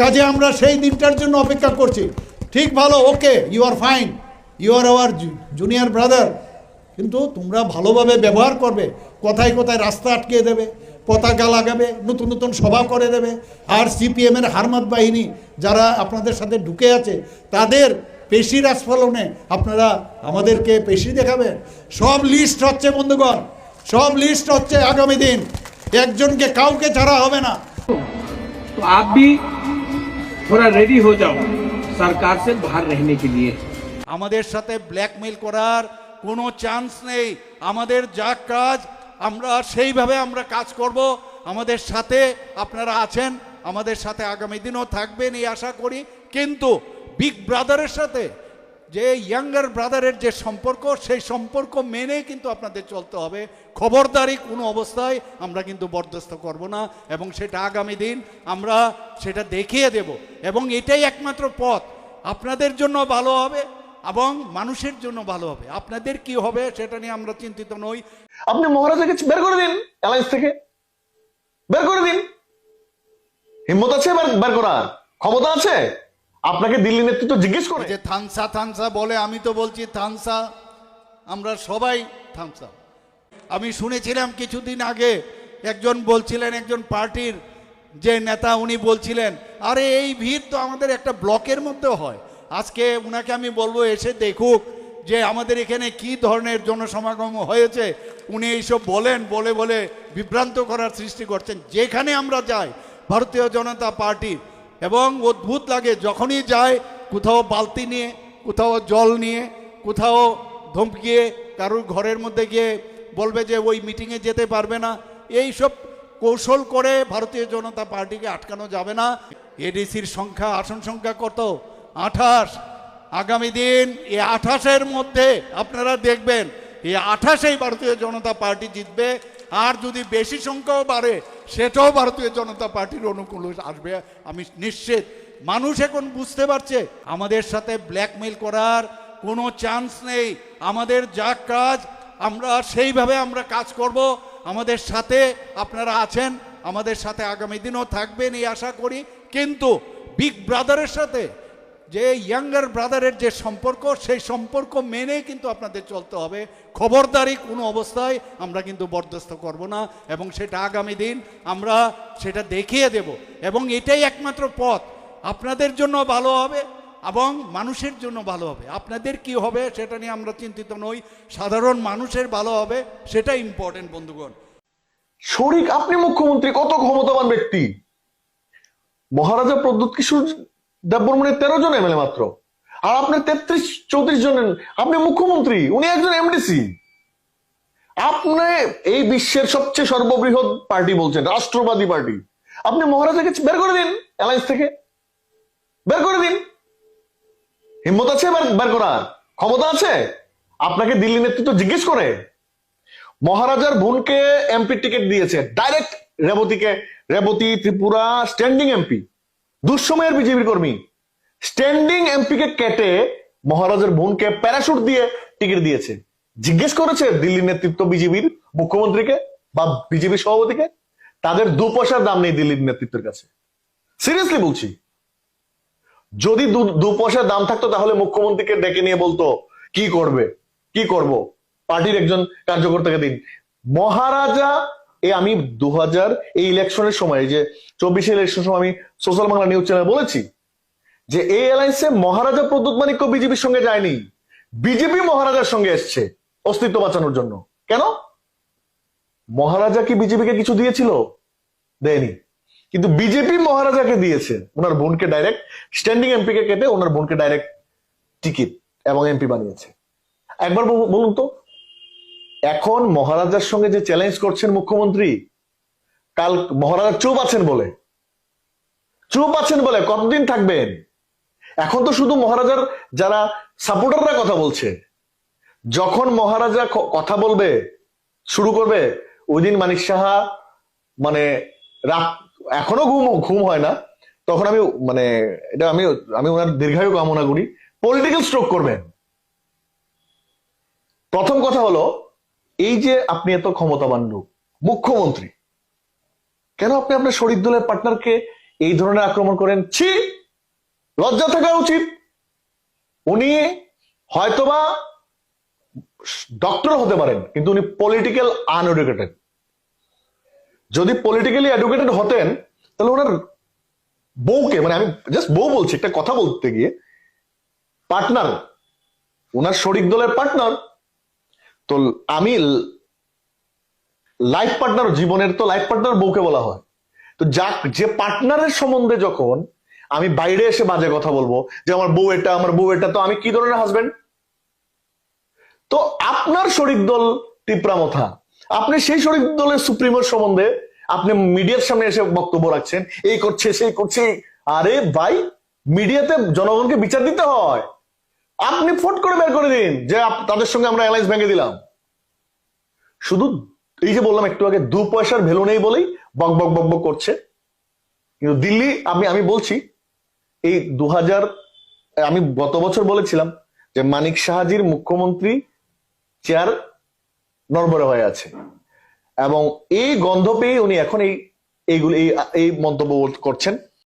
কাজে আমরা সেই দিনটার জন্য অপেক্ষা করছি। ঠিক ভালো, okay you are fine you are our junior brother কিন্তু তোমরা ভালোভাবে ব্যবহার করবে, কথায় কথায় রাস্তা আটকে দেবে, পতাকা লাগাবে, নতুন নতুন সভা করে দেবে, আর সিপিএমের হারমাত বাহিনী যারা আপনাদের সাথে ঢুকে আছে, তাদের পেশির আস্ফলনে আপনারা আমাদেরকে পেশি দেখাবেন সব লিস্ট হচ্ছে বন্ধুগণ, সব লিস্ট হচ্ছে আগামী দিন। একজনকে কাউকে ছাড়া হবে না। তো थोड़ा रेडी हो जाओ सरकार से बाहर रहने के लिए আমাদের সাথে ব্ল্যাকমেল করার কোনো চান্স নেই আমাদের যা কাজ আমরা সেইভাবে আমরা কাজ করব আমাদের সাথে আপনারা আছেন আমাদের সাথে আগামী দিনও থাকবেন এই আশা করি কিন্তু বিগ ব্রাদারের সাথে যে ইয়াঙ্গার ব্রাদারের যে সম্পর্ক, সেই সম্পর্ক মেনে কিন্তু আপনাদের চলতে হবে। খবরদারি কোনো অবস্থায় আমরা কিন্তু বরদাস্ত করব না এবং সেটা আগামী দিন আমরা সেটা দেখিয়ে দেব। এবং এটাই একমাত্র পথ। আপনাদের জন্য ভালো হবে এবং মানুষের জন্য ভালো হবে। আপনাদের কি হবে সেটা নিয়ে আমরা চিন্তিত নই। আপনি মহারাজাকে বের করে দিন, অ্যালায়েন্স থেকে। বের করে দিন। হিম্মত আছে বের করার? ক্ষমতা আছে? আপনাকে দিল্লি নেতৃত্ব জিজ্ঞেস করে। যে থানসা থানসা বলে, আমি তো বলছি থানসা আমরা সবাই থানসা আমি শুনেছিলাম কিছুদিন আগে একজন বলছিলেন, একজন পার্টির যে নেতা, উনি বলছিলেন, আরে, এই ভিড় তো আমাদের একটা ব্লকের মধ্যে হয়। আজকে উনাকে আমি বলব, এসে দেখুক যে আমাদের এখানে কি ধরনের জনসমাগম হয়েছে। উনি এইসব বলেন, বলে বলে বিভ্রান্ত করার সৃষ্টি করছেন। যেখানে আমরা যাই, ভারতীয় জনতা পার্টির এবং অদ্ভুত লাগে, যখনই যায়, কোথাও বালতি নিয়ে, কোথাও জল নিয়ে, কোথাও ধমকিয়ে কারোর ঘরের মধ্যে গিয়ে বলবে যে ওই মিটিংয়ে যেতে পারবে না। এই সব কৌশল করে ভারতীয় জনতা পার্টিকে আটকানো যাবে না। এডিসির সংখ্যা, আসন সংখ্যা কত? আঠাশ। আগামী দিন এই আঠাশের মধ্যে আপনারা দেখবেন এই আঠাশেই ভারতীয় জনতা পার্টি জিতবে। আর যদি বেশি সংখ্যাও বাড়ে, সেটাও ভারতীয় জনতা পার্টির অনুকূল আসবে। আমি নিশ্চিত, মানুষ এখন বুঝতে পারছে, আমাদের সাথে ব্ল্যাকমেল করার কোনো চান্স নেই। আমাদের যা কাজ, আমরা সেইভাবে আমরা কাজ করব। আমাদের সাথে আপনারা আছেন, আমাদের সাথে আগামী দিনও থাকবেন এই আশা করি। কিন্তু বিগ ব্রাদারের সাথে যে ইয়াঙ্গার ব্রাদারের যে সম্পর্ক, সেই সম্পর্ক মেনে কিন্তু আপনাদের চলতে হবে। খবরদারি কোনো অবস্থায় আমরা কিন্তু বরদাস্ত করব না এবং সেটা আগামী দিন আমরা সেটা দেখিয়ে দেব। এবং এটাই একমাত্র পথ। আপনাদের জন্য ভালো হবে এবং মানুষের জন্য ভালো হবে। আপনাদের কি হবে সেটা নিয়ে আমরা চিন্তিত নই। সাধারণ মানুষের ভালো হবে সেটা ইম্পর্টেন্ট বন্ধুগণ। শরিক, আপনি মুখ্যমন্ত্রী, কত ক্ষমতাবান ব্যক্তি? মহারাজা প্রদ্যুৎ কিশোর দেববর্মনের তেরো জন এমএলএ মাত্র। আর আপনার তেত্রিশ, চৌত্রিশ জন আপনি মুখ্যমন্ত্রী, উনি একজন এমডিসি আপনি এই বিশ্বের সবচেয়ে সর্ববৃহৎ পার্টি বলছেন, রাষ্ট্রবাদী পার্টি। আপনি মহারাজাকে বের করে দিন অ্যালায়েন্স থেকে। বের করে দিন। হিম্মত আছে বের করার? ক্ষমতা আছে? আপনাকে দিল্লি নেতৃত্ব জিজ্ঞেস করে। মহারাজার বোনকে এমপি টিকিট দিয়েছে ডাইরেক্ট রেবতীকে, রেবতী ত্রিপুরা স্ট্যান্ডিং এমপি দুঃসময়ের বিজেপির কর্মী। স্ট্যান্ডিং এমপি কে কেটে মহারাজার বোনকে প্যারাশুট দিয়ে টিকিট দিয়েছে। জিজ্ঞেস করেছে দিল্লি নেতৃত্ব বিজেপির মুখ্যমন্ত্রীকে বা বিজেপি সভাপতিকে। তাদের দু পয়সার দাম নেই দিল্লির নেতৃত্বের কাছে। সিরিয়াসলি বলছি। যদি দু পয়সার দাম থাকতো তাহলে মুখ্যমন্ত্রীকে ডেকে নিয়ে বলতো, কি করবে? কি করব? পার্টির একজন কার্যকর্তাকে দিন। মহারাজা এই আমি দু হাজার এই ইলেকশনের সময় যে চব্বিশে ইলেকশন সময় আমি সোশ্যাল বাংলা নিউজ চ্যানেল বলেছি যে এই অ্যালায়েন্সে মহারাজা প্রদ্যুৎ মানিক্য বিজেপির সঙ্গে যায়নি। বিজেপি মহারাজার সঙ্গে এসছে অস্তিত্ব বাঁচানোর জন্য। কেন? মহারাজা কি বিজেপিকে কিছু দিয়েছিল? দেয়নি। কিন্তু বিজেপি মহারাজাকে দিয়েছে। ওনার বোনকে ডাইরেক্ট স্ট্যান্ডিং এমপি কে কেটে ওনার বোনকে ডাইরেক্ট টিকিট এবং এমপি বানিয়েছে। একবার বল- বলুন তো এখন মহারাজার সঙ্গে যে চ্যালেঞ্জ করছেন মুখ্যমন্ত্রী, কাল মহারাজা চুপ আছেন বলে। চুপ আছেন বলে, কতদিন থাকবেন? এখন তো শুধু মহারাজার যারা সাপোর্টাররা কথা বলছে। যখন মহারাজা কথা বলবে, শুরু করবে ওই দিন মানিক সাহা মানে রাত, এখনও ঘুম ঘুম হয় না, তখন আমি মানে এটা আমি আমি ওনার দীর্ঘায়ু কামনা করি পলিটিক্যাল স্ট্রোক করবেন। প্রথম কথা হলো এই যে আপনি এত ক্ষমতাবান লোক, মুখ্যমন্ত্রী, কেন আপনি আপনার শরীর দলের পার্টনারকে এই ধরনের আক্রমণ করেন? ছি! লজ্জা থাকা উচিত। উনি হয়তোবা ডক্টর হতে পারেন, কিন্তু উনি পলিটিক্যাল আনএডুকেটেড যদি পলিটিক্যালি এডুকেটেড হতেন, তাহলে ওনার বউকে মানে আমি জাস্ট বউ বলছি, একটা কথা বলতে গিয়ে পার্টনার ওনার শরিক দলের পার্টনার তো আমি লাইফ পার্টনার জীবনের তো লাইফ পার্টনার বউকে বলা হয়। তো যা যে পার্টনারের সম্বন্ধে যখন আমি বাইরে এসে বাজে কথা বলব, যে আমার বউ এটা, আমার বউ এটা, তো আমি কি ধরনের হাজবেন্ড তো আপনার শরিক দল টিপ্রামথা আপনি সেই শরিক দলের সুপ্রিমোর সম্বন্ধে আপনি মিডিয়ার সামনে এসে বক্তব্য রাখছেন, এই করছে, সেই করছে। আরে ভাই, মিডিয়াতে জনগণকে বিচার দিতে হয়। আপনি ফোট করে বের করে দিন যে তাদের সঙ্গে আমরা অ্যালায়েন্স ভেঙে দিলাম। শুধু এই যে বললাম একটু আগে, দু পয়সার ভ্যালু নেই বলেই বক বক বক বক করছে। কিন্তু দিল্লি, আমি আমি বলছি, এই দু হাজার আমি গত বছর বলেছিলাম যে মানিক সাহাজির মুখ্যমন্ত্রী চেয়ার নড়বড়ে হয়ে আছে। এবং এই গন্ধ পেয়ে উনি এখন এই, এইগুলো, এই এই মন্তব্য করছেন।